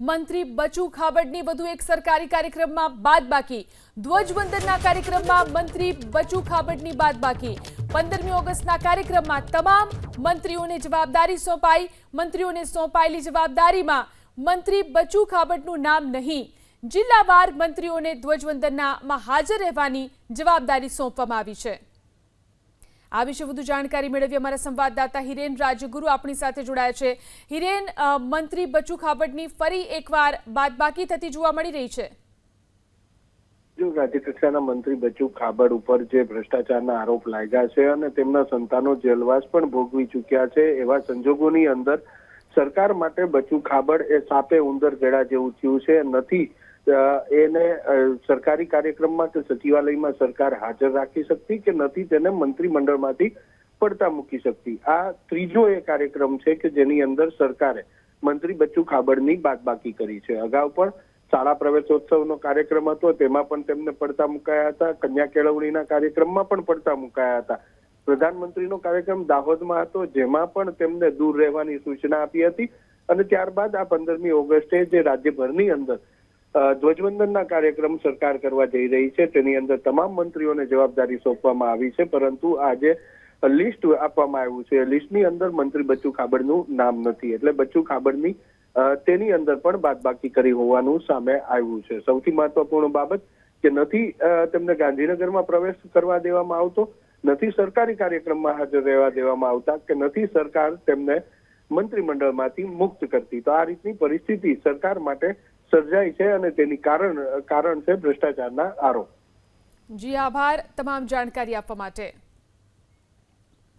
મંત્રી બચુ ખાબડની વધુ એક સરકારી કાર્યક્રમમાં બાદબાકી. ધ્વજવંદનના કાર્યક્રમમાં મંત્રી બચુ ખાબડની બાદબાકી. પંદરમી ઓગસ્ટના કાર્યક્રમમાં તમામ મંત્રીઓને જવાબદારી સોંપાઈ. મંત્રીઓને સોંપાયેલી જવાબદારીમાં મંત્રી બચુ ખાબડનું નામ નહીં. જિલ્લાવાર મંત્રીઓને ધ્વજવંદનનામાં હાજર રહેવાની જવાબદારી સોંપવામાં આવી છે. આ વિશે વધુ જાણકારી મેળવી અમારા સંવાદદાતા હિરેન રાજગુરુ આપણી સાથે જોડાયા છે. હિરેન મંત્રી બચુ ખાબડની ફરી એકવાર બાદબાકી થતી જોવા મળી રહી છે. જો રાજ્ય કક્ષાના મંત્રી બચુ ખાબડ ઉપર જે ભ્રષ્ટાચારના આરોપ લાગ્યા છે અને તેમના સંતાનો જેલવાસ પણ ભોગવી ચૂક્યા છે, એવા સંજોગોની અંદર સરકાર માટે બચુ ખાબડ એ સાપે ઉંદર ગળા જેવું થયું છે. નથી એને સરકારી કાર્યક્રમમાં કે સચિવાલયમાં સરકાર હાજર રાખી શકતી કે નથી તેને મંત્રીમંડળમાંથી પડતા મૂકી શકતી? આ ત્રીજો એ કાર્યક્રમ છે કે જેની અંદર સરકારે મંત્રી બચ્ચુ ખાબડની બાદબાકી કરી છે. અગાઉ પણ શાળા પ્રવેશોત્સવનો કાર્યક્રમ હતો, તેમાં પણ તેમને પડતા મુકાયા હતા. કન્યા કેળવણીના કાર્યક્રમમાં પણ પડતા મુકાયા હતા. પ્રધાનમંત્રીનો કાર્યક્રમ દાહોદમાં હતો, જેમાં પણ તેમને દૂર રહેવાની સૂચના આપી હતી. અને ત્યારબાદ આ પંદરમી ઓગસ્ટે જે રાજ્યભરની અંદર ધ્વજવંદનના કાર્યક્રમ સરકાર કરવા જઈ રહી છે. તેની અંદર તમામ મંત્રીઓને જવાબદારી સોંપવામાં આવી છે. પરંતુ આજે લિસ્ટ આપવામાં આવ્યું છે. લિસ્ટની અંદર મંત્રી બચ્ચુ ખાબડનું નામ નથી. એટલે બચ્ચુ ખાબડની તેની અંદર પણ બાદબાકી કરી હોવાનું સામે આવ્યું છે. સૌથી મહત્વપૂર્ણ બાબત કે નથી તેમને ગાંધીનગરમાં પ્રવેશ કરવા દેવામાં આવતો, નથી સરકારી કાર્યક્રમમાં હાજર રહેવા દેવામાં આવતા કે નથી સરકાર તેમને મંત્રીમંડળમાંથી મુક્ત કરતી. તો આ રીતની પરિસ્થિતિ સરકાર માટે સર્જાઈ છે અને તેની કારણ કારણ છે ભ્રષ્ટાચારના આરોપ. જી, આભાર તમામ જાણકારી આપવા માટે.